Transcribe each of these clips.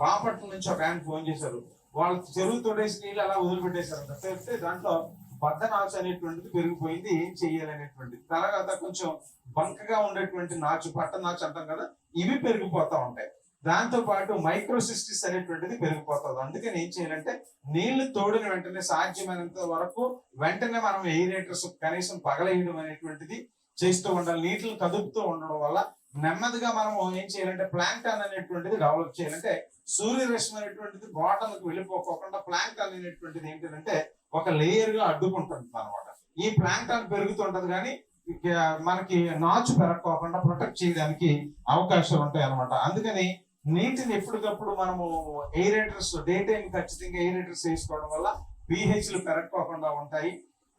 బాపట్ల నుంచి ఒక ఆయన ఫోన్ చేశారు. వాళ్ళు చెరువు తొడేసి నీళ్ళు అలా వదిలిపెట్టేశారంట పెడితే దాంట్లో బద్దనాచు అనేటువంటిది పెరిగిపోయింది ఏం చెయ్యాలనేటువంటిది తర్వాత కొంచెం బంకగా ఉండేటువంటి నాచు పట్ట నాచు అంటాం కదా ఇవి పెరిగిపోతా ఉంటాయి. దాంతో పాటు మైక్రోసిస్టిస్ అనేటువంటిది పెరిగిపోతుంది అందుకని ఏం చేయాలంటే నీళ్ళు తోడిన వెంటనే సాధ్యమైనంత వరకు వెంటనే మనం ఎయిరేటర్స్ కనీసం పగలేయడం అనేటువంటిది చేస్తూ ఉండాలి. నీటిని కదుపుతూ ఉండడం వల్ల నెమ్మదిగా మనం ఏం చేయాలంటే ప్లాంక్టన్ అనేటువంటిది డెవలప్ చేయాలంటే సూర్యరశ్మి అనేటువంటిది బాటమ్ వెళ్ళిపోకోకుండా వెళ్ళిపోకుండా అనేటువంటిది ఏంటంటే ఒక లేయర్గా అడ్డుకుంటుంది అనమాట ఈ ప్లాంక్టన్ పెరుగుతుంటది కానీ మనకి నాచు పెరగకోకుండా ప్రొటెక్ట్ చేయడానికి అవకాశాలు ఉంటాయి అనమాట అందుకని నీటిని ఎప్పటికప్పుడు మనము ఎయిరేటర్స్ డే టైం ఖచ్చితంగా ఎయిరేటర్స్ వేసుకోవడం వల్ల పిహెచ్లు పెరగకోకుండా ఉంటాయి.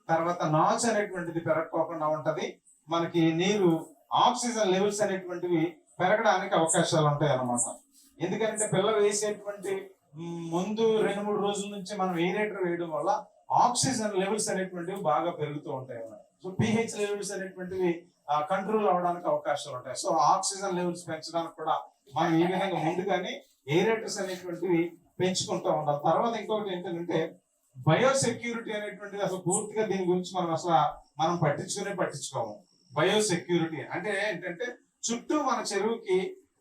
తర్వాత నాచ్ అనేటువంటిది పెరగకోకుండా ఉంటది. మనకి నీరు ఆక్సిజన్ లెవెల్స్ అనేటువంటివి పెరగడానికి అవకాశాలు ఉంటాయి అన్నమాట ఎందుకంటే పిల్ల వేసేటువంటి ముందు రెండు మూడు రోజుల నుంచి మనం ఏరేటర్ వేయడం వల్ల ఆక్సిజన్ లెవెల్స్ అనేటువంటివి బాగా పెరుగుతూ ఉంటాయి అన్నమాట సో పిహెచ్ లెవెల్స్ అనేటువంటివి కంట్రోల్ అవడానికి అవకాశాలు ఉంటాయి. సో ఆక్సిజన్ లెవెల్స్ పెంచడానికి కూడా మనం ఈ విధంగా ముందుగానే ఏరేటర్స్ అనేటువంటివి పెంచుకుంటూ ఉండాలి. తర్వాత ఇంకొకటి ఏంటంటే బయోసెక్యూరిటీ అనేటువంటిది అసలు పూర్తిగా దీని గురించి మనం అసలు మనం పట్టించుకునే పట్టించుకోము. బయోసెక్యూరిటీ అంటే ఏంటంటే చుట్టూ మన చెరువుకి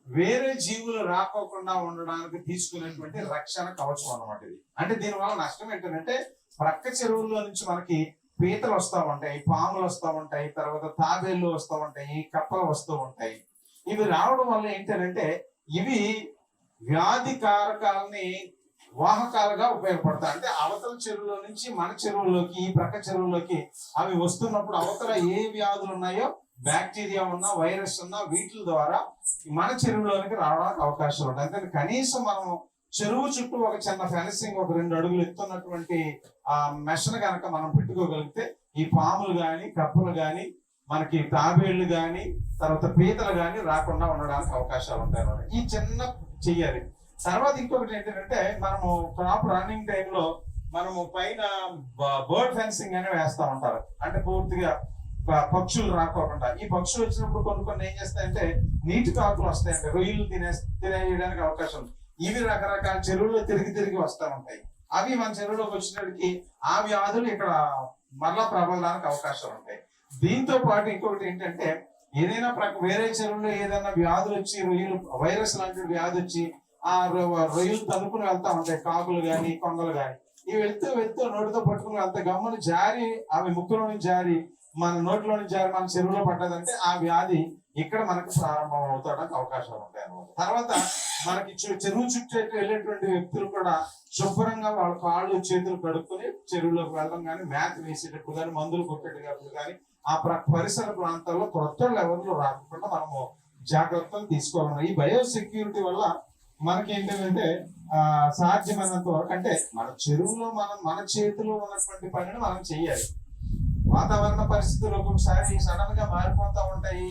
వేరే జీవులు రాకోకుండా ఉండడానికి తీసుకునేటువంటి రక్షణ కవచం అనమాట ఇది. అంటే దీని వల్ల నష్టం ఏంటంటే ప్రక్క చెరువుల్లో నుంచి మనకి పీతలు వస్తూ ఉంటాయి పాములు వస్తూ ఉంటాయి తర్వాత తాబేళ్ళు వస్తూ ఉంటాయి కప్పలు వస్తూ ఉంటాయి. ఇవి రావడం వల్ల ఏంటంటే ఇవి వ్యాధి కారకాలని వాహకాలుగా ఉపయోగపడతాయి అంటే అవతల చెరువులో నుంచి మన చెరువులోకి ఈ ప్రక్క చెరువులోకి అవి వస్తున్నప్పుడు అవతల ఏ వ్యాధులు ఉన్నాయో బ్యాక్టీరియా ఉన్నా వైరస్ ఉన్నా వీటి ద్వారా మన చెరువులోనికి రావడానికి అవకాశాలు ఉంటాయి. అందుకని కనీసం మనం చెరువు చుట్టూ ఒక చిన్న ఫెన్సింగ్ ఒక రెండు అడుగులు ఎత్తున్నటువంటి ఆ మెషను కనుక మనం పెట్టుకోగలిగితే ఈ పాములు కానీ కప్పులు కానీ మనకి తాబేళ్ళు కానీ తర్వాత పీతలు కానీ రాకుండా ఉండడానికి అవకాశాలు ఉంటాయి అన్నమాట. ఈ చిన్న చెయ్యాలి తర్వాత ఇంకొకటి ఏంటంటే మనము క్రాప్ రన్నింగ్ టైంలో మనము పైన బర్డ్ ఫెన్సింగ్ అని వేస్తా ఉంటారు. అంటే పూర్తిగా పక్షులు రాకోకుండా. ఈ పక్షులు వచ్చినప్పుడు కొన్ని కొన్ని ఏం చేస్తాయంటే నీటి కాకులు వస్తాయంటే రొయ్యలు తినే తినేయడానికి అవకాశం ఉంది. ఇవి రకరకాల చెరువుల్లో తిరిగి తిరిగి వస్తూ ఉంటాయి. అవి మన చెరువులోకి వచ్చినప్పటికి ఆ వ్యాధులు ఇక్కడ మరలా ప్రబలడానికి అవకాశాలు ఉంటాయి. దీంతో పాటు ఇంకొకటి ఏంటంటే ఏదైనా ప్ర వేరే చెరువులో ఏదైనా వ్యాధులు వచ్చి రొయ్యలు వైరస్ లాంటి వ్యాధి వచ్చి ఆ రొ- రొయ్యలు తనుకుని వెళ్తా ఉంటాయి. కాకులు గాని కొంగలు గాని. ఇవి వెళ్తూ వెళ్తూ నోటితో పట్టుకుని వెళ్తే గమ్మును జారి అవి ముక్కులో నుంచి జారి మన నోట్లో నుంచి జారి మన చెరువులో పడ్డదంటే ఆ వ్యాధి ఇక్కడ మనకు ప్రారంభం అవుతాడానికి అవకాశాలు ఉంటాయి అనమాట తర్వాత మనకి చెరువు చుట్టూ వెళ్ళేటువంటి వ్యక్తులు కూడా శుభ్రంగా వాళ్ళ కాళ్ళు చేతులు కడుక్కొని చెరువులోకి వెళ్ళడం కానీ మేత వేసేటప్పుడు కానీ మందులు కొట్టేటప్పుడు కానీ ఆ ప్ర- పరిసర ప్రాంతాల్లో కొత్త లెవెల్లో రాకుండా మనము జాగ్రత్తలు తీసుకోవాలి ఈ బయో సెక్యూరిటీ వల్ల మనకి ఏంటంటే ఆ సాధ్యమైనంత వరకు అంటే మన చెరువులో మనం మన చేతిలో ఉన్నటువంటి పనిని మనం చెయ్యాలి వాతావరణ పరిస్థితులు ఒక్కొక్కసారి సడన్గా మారిపోతా ఉంటాయి.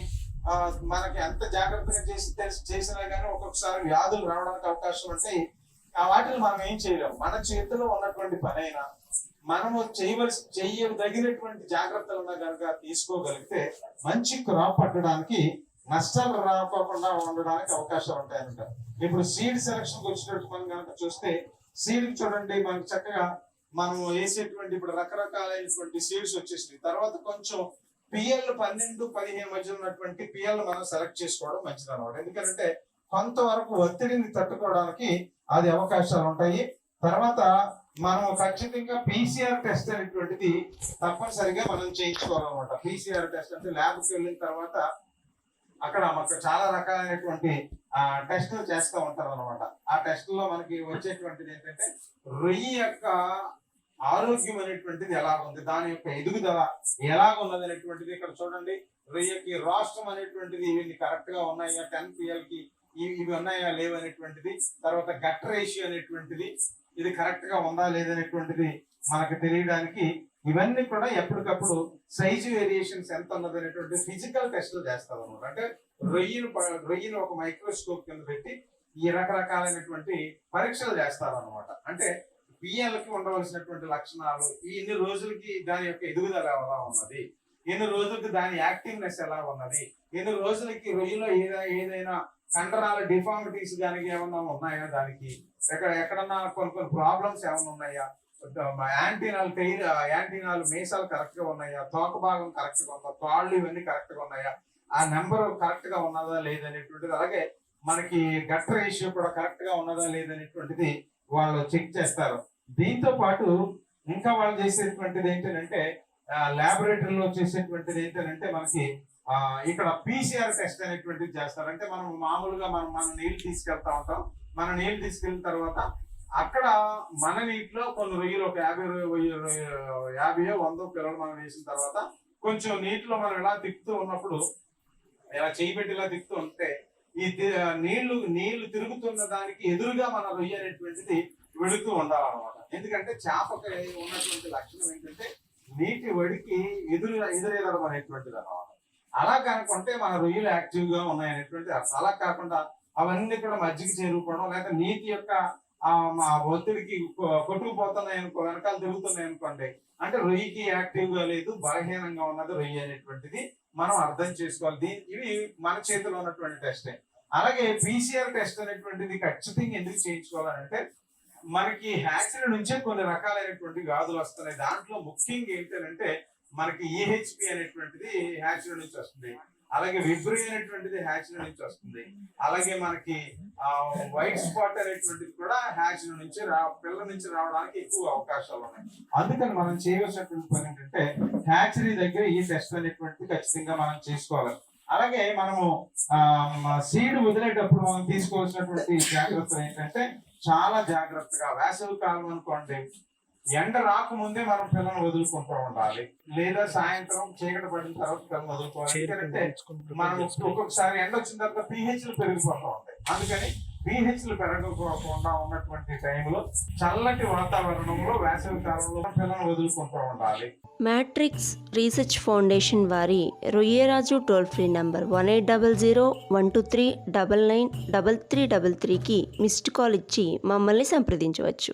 ఆ, మనకి ఎంత జాగ్రత్తగా చేసి చేసినా కానీ ఒక్కొక్కసారి వ్యాధులు రావడానికి అవకాశం ఉంటాయి ఆ వాటిని మనం ఏం చేయలేము మన చేతిలో ఉన్నటువంటి పని అయినా మనము చేయవలసి చేయదగినటువంటి జాగ్రత్తలు ఉన్నా కనుక తీసుకోగలిగితే మంచి క్రాప్ పట్టడానికి నష్టాలు రాకోకుండా ఉండడానికి అవకాశాలు ఉంటాయంట. ఇప్పుడు సీడ్ సెలక్షన్ వచ్చినట్టు మనం కనుక చూస్తే సీడ్ చూడండి మనకి చక్కగా మనం వేసేటువంటి ఇప్పుడు రకరకాలైనటువంటి సీడ్స్ వచ్చేసినాయి. తర్వాత కొంచెం పిఎల్ పన్నెండు పదిహేను మధ్య ఉన్నటువంటి పిఎల్ మనం సెలెక్ట్ చేసుకోవడం మంచిది అనమాట ఎందుకంటే కొంతవరకు ఒత్తిడిని తట్టుకోవడానికి అది అవకాశాలు ఉంటాయి. తర్వాత మనం ఖచ్చితంగా పీసీఆర్ టెస్ట్ అనేటువంటిది తప్పనిసరిగా మనం చేయించుకోవాలన్నమాట. పీసీఆర్ టెస్ట్ అంటే ల్యాబ్కి వెళ్ళిన తర్వాత అక్కడ మనకు చాలా రకాలైనటువంటి టెస్టులు చేస్తూ ఉంటారు అనమాట ఆ టెస్ట్లో మనకి వచ్చేటువంటిది ఏంటంటే రొయ్యి యొక్క ఆరోగ్యం అనేటువంటిది ఎలా ఉంది దాని యొక్క ఎదుగుదల ఎలా ఉన్నది అనేటువంటిది ఇక్కడ చూడండి. రొయ్యకి రాష్ట్రం అనేటువంటిది ఇవి కరెక్ట్గా ఉన్నాయా టెన్ పిఎల్కి ఇవి ఇవి ఉన్నాయా లేవు అనేటువంటిది. తర్వాత గట్ రేషియో అనేటువంటిది ఇది కరెక్ట్గా ఉందా లేదనేటువంటిది మనకు తెలియడానికి ఇవన్నీ కూడా ఎప్పటికప్పుడు సైజు వేరియేషన్స్ ఎంత ఉన్నది అనేటువంటి ఫిజికల్ టెస్ట్లు చేస్తారు అనమాట అంటే రొయ్యను రొయ్యను ఒక మైక్రోస్కోప్ కింద పెట్టి ఈ రకరకాలైనటువంటి పరీక్షలు చేస్తారు అనమాట అంటే బియ్యాలకి ఉండవలసినటువంటి లక్షణాలు ఇన్ని ఎన్ని రోజులకి దాని యొక్క ఎదుగుదల ఎలా ఉన్నది ఎన్ని రోజులకి దాని యాక్టివ్నెస్ ఎలా ఉన్నది ఎన్ని రోజులకి రొయ్యలో ఏదైనా ఏదైనా కండరాల డిఫార్మిటీస్ దానికి ఏమన్నా ఉన్నాయా దానికి? ఎక్కడ ఎక్కడన్నా కొన్ని కొన్ని ప్రాబ్లమ్స్ ఏమైనా ఉన్నాయా? యాంటీనాలు టైర్ యాంటీనాలు మేసాలు కరెక్ట్గా ఉన్నాయా? తోక భాగం కరెక్ట్గా ఉందా? కాళ్ళు ఇవన్నీ కరెక్ట్గా ఉన్నాయా? ఆ నెంబర్ కరెక్ట్గా ఉన్నదా లేదనేటువంటిది అలాగే మనకి గట్ రేషియో కూడా కరెక్ట్గా ఉన్నదా లేదనేటువంటిది వాళ్ళు చెక్ చేస్తారు. దీంతో పాటు ఇంకా వాళ్ళు చేసేటువంటిది ఏంటంటే లాబొరేటరీలో చేసేటువంటిది ఏంటంటే మనకి ఇక్కడ పీసీఆర్ టెస్ట్ అనేటువంటిది చేస్తారు. అంటే మనం మామూలుగా మనం మన నీళ్ళు తీసుకెళ్తా ఉంటాం. మన నీళ్ళు తీసుకెళ్ళిన తర్వాత అక్కడ మన నీటిలో కొన్ని రొయ్యలు ఒక యాభై రొయ్య- యాభైయో వందో పిల్లలు మనం వేసిన తర్వాత కొంచెం నీటిలో మనం ఇలా తిప్పుతూ ఉన్నప్పుడు ఇలా చేయి పెట్టి ఇలా తిప్పుతూ ఉంటే ఈ నీళ్ళు నీళ్ళు తిరుగుతున్న దానికి ఎదురుగా మన రొయ్య అనేటువంటిది వెళుతూ ఉండాలన్నమాట ఎందుకంటే చేపకి ఉన్నటువంటి లక్షణం ఏంటంటే నీటి వడికి ఎదురు ఎదురెదడం అనేటువంటిది అన్నమాట అలా కనుకుంటే మన రొయ్యలు యాక్టివ్గా ఉన్నాయనేటువంటి అర్థం. అలా కాకుండా అవన్నీ కూడా మజ్జిగ చేరుకోవడం లేదా నీటి యొక్క మా ఒత్తిడికి కొట్టుకుపోతున్నాయి అనుకో వెనకాల తిరుగుతున్నాయి అనుకోండి. అంటే రొయ్యకి యాక్టివ్గా లేదు బలహీనంగా ఉన్నది రొయ్య అనేటువంటిది మనం అర్థం చేసుకోవాలి. దీని ఇవి మన చేతిలో ఉన్నటువంటి టెస్టే అలాగే పీసీఆర్ టెస్ట్ అనేటువంటిది ఖచ్చితంగా ఎందుకు చేయించుకోవాలంటే మనకి హ్యాచరీ నుంచే కొన్ని రకాలైనటువంటి వ్యాధులు వస్తున్నాయి. దాంట్లో ముఖ్యంగా ఏంటంటే మనకి ఈహెచ్పి అనేటువంటిది హ్యాచరీ నుంచి వస్తుంది. అలాగే విబ్రి అనేటువంటిది హ్యాచరీ నుంచి వస్తుంది. అలాగే మనకి వైట్ స్పాట్ అనేటువంటిది కూడా హ్యాచరీ నుంచి రా పిల్ల నుంచి రావడానికి ఎక్కువ అవకాశాలు ఉన్నాయి. అందుకని మనం చేయవలసినటువంటి పని ఏంటంటే హ్యాచరీ దగ్గర ఈ టెస్ట్ అనేటువంటిది ఖచ్చితంగా మనం చేసుకోవాలి. అలాగే మనము సీడ్ వదిలేటప్పుడు మనం తీసుకోవాల్సినటువంటి జాగ్రత్తలు ఏంటంటే చాలా జాగ్రత్తగా వేసవి కాలం అనుకోండి ఎండ రాకముందే మనం పిల్లల్ని వదులుకుంటూ ఉండాలి. లేదా సాయంత్రం చీకటి పడిన తర్వాత పిల్లల్ని వదులుకోవాలి. ఎందుకంటే మనం ఒక్కొక్కసారి ఎండ వచ్చిన తర్వాత pH లు పెరిగిపోతూ ఉంటాయి. అందుకని pH లు పెరగకోకుండా ఉన్నటువంటి టైంలో చల్లటి వాతావరణంలో వేసవి కాలంలో పిల్లల్ని వదులుకుంటూ ఉండాలి. మ్యాట్రిక్స్ రీసెర్చ్ ఫౌండేషన్ వారి Royyaraju toll free number one eight double zero one two three double nine double three double త్రీకి మిస్డ్ కాల్ ఇచ్చి మమ్మల్ని సంప్రదించవచ్చు.